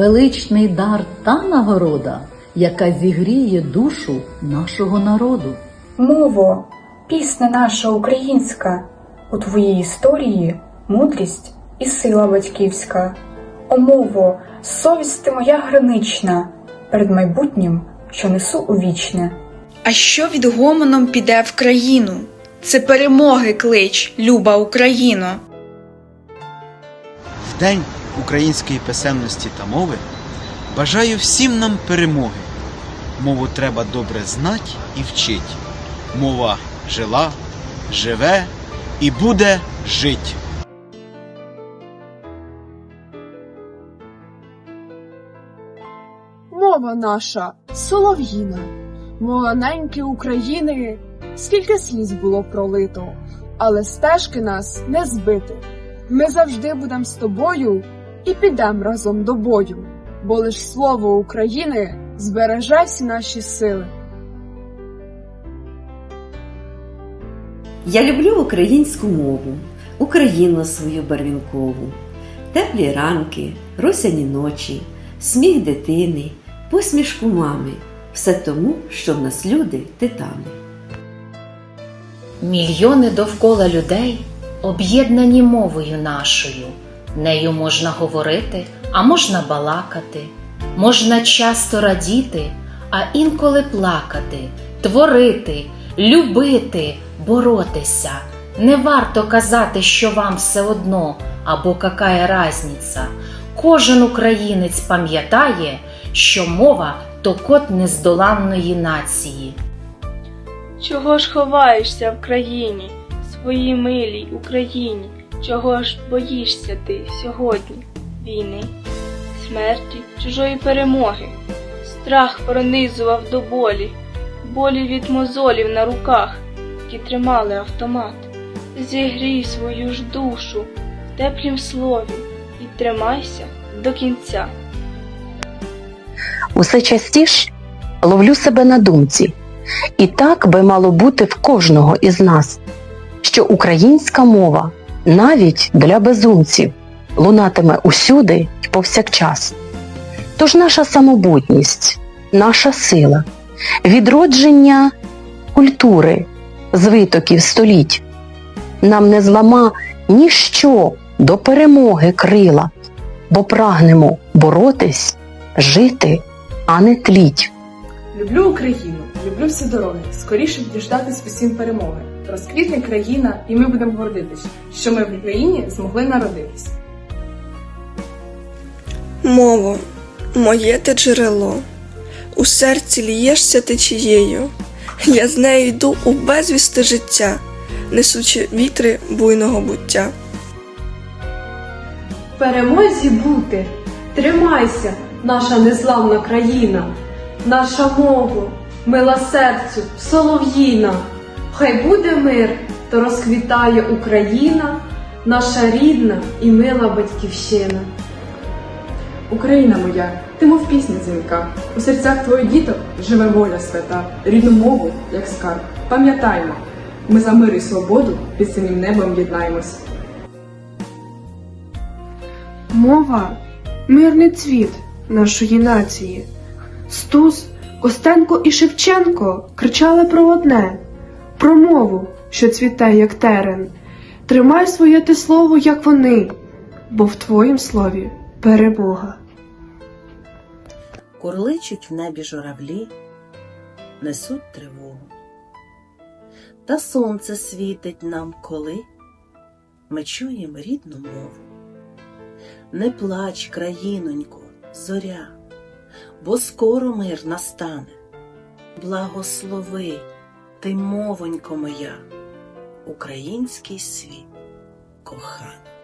величний дар та нагорода, яка зігріє душу нашого народу. Мово, пісня наша українська, у твоїй історії мудрість і сила батьківська. О, мово, совість ти моя гранична, перед майбутнім, що несу у вічне. А що від гомоном піде в країну? Це перемоги клич, люба Україно. В День української писемності та мови бажаю всім нам перемоги. Мову треба добре знать і вчить. Мова жила, живе і буде жить. Мова наша солов'їна, мова неньки України, скільки сліз було пролито, але стежки нас не збити. Ми завжди будем з тобою і підем разом до бою, бо лиш слово України збереже всі наші сили. Я люблю українську мову, Україну свою барвінкову, теплі ранки, росяні ночі, сміх дитини, посмішку мами. Все тому, що в нас люди титани. Мільйони довкола людей об'єднані мовою нашою. Нею можна говорити, а можна балакати, можна часто радіти, а інколи плакати, творити, любити, боротися. Не варто казати, що вам все одно або какая разниця. Кожен українець пам'ятає, що мова то код нездоланної нації. Чого ж ховаєшся в країні, своїй милій Україні? Чого ж боїшся ти сьогодні війни, смерті, чужої перемоги? Страх пронизував до болі, болі від мозолів на руках, які тримали автомат. Зігрій свою ж душу в теплім слові і тримайся до кінця. Усе частіше ловлю себе на думці, і так би мало бути в кожного із нас, що українська мова навіть для безумців лунатиме усюди і повсякчас. Тож наша самобутність, наша сила, відродження культури з витоків століть нам не злама ніщо до перемоги крила, бо прагнемо боротись, жити, а не тліть. Люблю Україну, люблю всі дороги. Скоріше діждатись усім перемоги. Розквітне країна, і ми будемо гордитись, що ми в Україні змогли народитись. Мово, моє ти джерело, у серці лієшся течією, я з нею йду у безвісти життя, несучи вітри буйного буття. В перемозі бути, тримайся, наша незламна країна, наша мова, мила серцю, солов'їна. Хай буде мир, то розквітає Україна, наша рідна і мила батьківщина. Україна моя, ти мов пісня дзвінка. У серцях твоїх діток живе воля свята, рідну мову, як скарб. Пам'ятаймо, ми за мир і свободу під самим небом єднаємось. Мова мирний цвіт нашої нації. Стус, Костенко і Шевченко кричали про одне про мову, що цвіте, як терен. Тримай своє ти слово, як вони, бо в твоїм слові перемога. Курличуть в небі журавлі, несуть тривогу. Та сонце світить нам, коли ми чуємо рідну мову. Не плач, країнонько, зоря, бо скоро мир настане. Благослови, ти, мовонько моя, український світ коханий.